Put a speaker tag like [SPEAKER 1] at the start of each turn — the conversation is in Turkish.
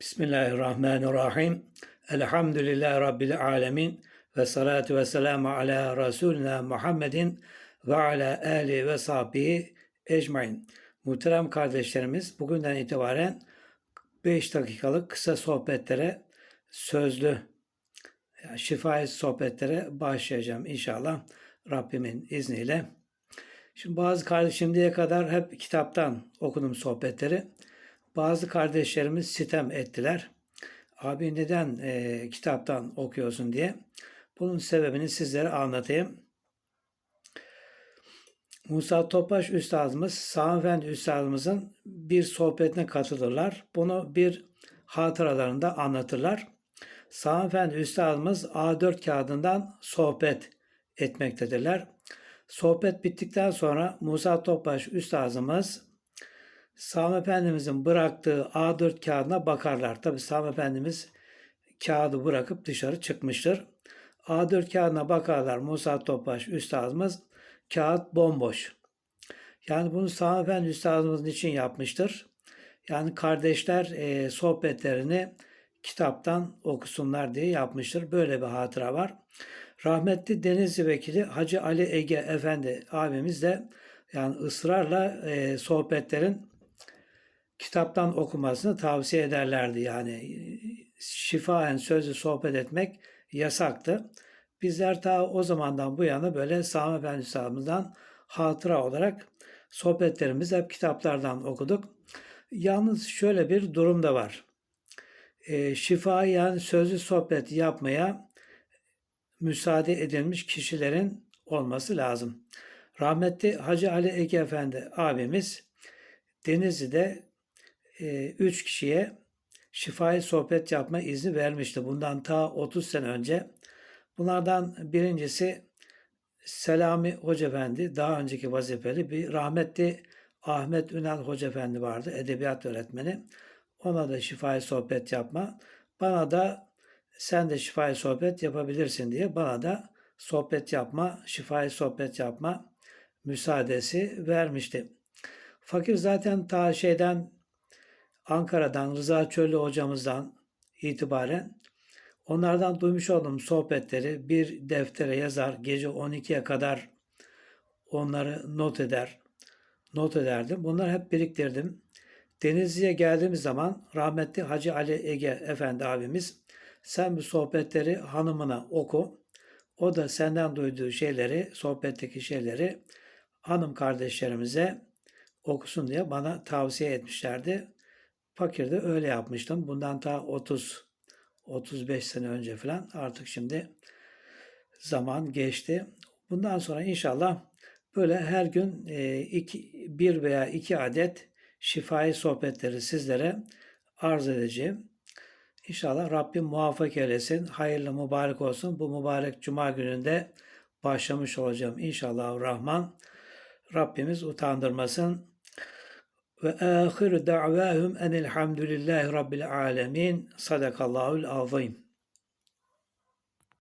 [SPEAKER 1] Bismillahirrahmanirrahim. Elhamdülillahi Rabbil alemin. Ve salatu ve selamu ala Resulina Muhammedin ve ala ali ve sahbihi ecmain. Muhterem kardeşlerimiz bugünden itibaren 5 dakikalık kısa sohbetlere sözlü yani şifai sohbetlere başlayacağım inşallah Rabbimin izniyle. Şimdi bazı kardeş şimdiye kadar hep kitaptan okudum sohbetleri. Bazı kardeşlerimiz sitem ettiler. Abi neden e, kitaptan okuyorsun diye. Bunun sebebini sizlere anlatayım. Musa Topaş Üstadımız, Sami Efendi Üstadımızın bir sohbetine katılırlar. Bunu bir hatıralarında anlatırlar. Sami Efendi Üstadımız A4 kağıdından sohbet etmektedirler. Sohbet bittikten sonra Musa Topbaş Üstadımız Sami Efendimizin bıraktığı A4 kağıdına bakarlar. Tabi Sami Efendimiz kağıdı bırakıp dışarı çıkmıştır. A4 kağıdına bakarlar Musa Topbaş Üstadımız kağıt bomboş. Yani bunu Sami Efendi Üstadımız için yapmıştır. Yani kardeşler e, sohbetlerini kitaptan okusunlar diye yapmıştır. Böyle bir hatıra var. Rahmetli Denizli Vekili Hacı Ali Ege Efendi abimiz de yani ısrarla e, sohbetlerin kitaptan okumasını tavsiye ederlerdi. Yani şifaen sözlü sohbet etmek yasaktı. Bizler ta o zamandan bu yana böyle Sami Efendi Üstadımızdan hatıra olarak sohbetlerimizi hep kitaplardan okuduk. Yalnız şöyle bir durum da var. E, şifa yani sözlü sohbet yapmaya müsaade edilmiş kişilerin olması lazım. Rahmetli Hacı Ali Ege Efendi abimiz Denizli'de üç kişiye şifai sohbet yapma izni vermişti. Bundan ta 30 sene önce. Bunlardan birincisi Selami Hoca Efendi, daha önceki vazifeli bir rahmetli Ahmet Ünal Hoca Efendi vardı, edebiyat öğretmeni. Ona da şifai sohbet yapma. Bana da sen de şifai sohbet yapabilirsin diye bana da sohbet yapma, şifai sohbet yapma müsaadesi vermişti. Fakir zaten ta şeyden Ankara'dan Rıza Çöllü hocamızdan itibaren onlardan duymuş olduğum sohbetleri bir deftere yazar. Gece 12'ye kadar onları not eder. Not ederdim. Bunları hep biriktirdim. Denizli'ye geldiğimiz zaman rahmetli Hacı Ali Ege Efendi abimiz sen bu sohbetleri hanımına oku. O da senden duyduğu şeyleri, sohbetteki şeyleri hanım kardeşlerimize okusun diye bana tavsiye etmişlerdi. Fakirde öyle yapmıştım. Bundan ta 30 35 sene önce falan artık şimdi zaman geçti. Bundan sonra inşallah böyle her gün e, iki, bir veya iki adet şifai sohbetleri sizlere arz edeceğim. İnşallah Rabbim muvaffak eylesin. Hayırlı mübarek olsun. Bu mübarek cuma gününde başlamış olacağım. İnşallah Rahman. Rabbimiz utandırmasın. Ve ahiru da'vahum enilhamdülillahi rabbil alemin. Sadakallahul azim.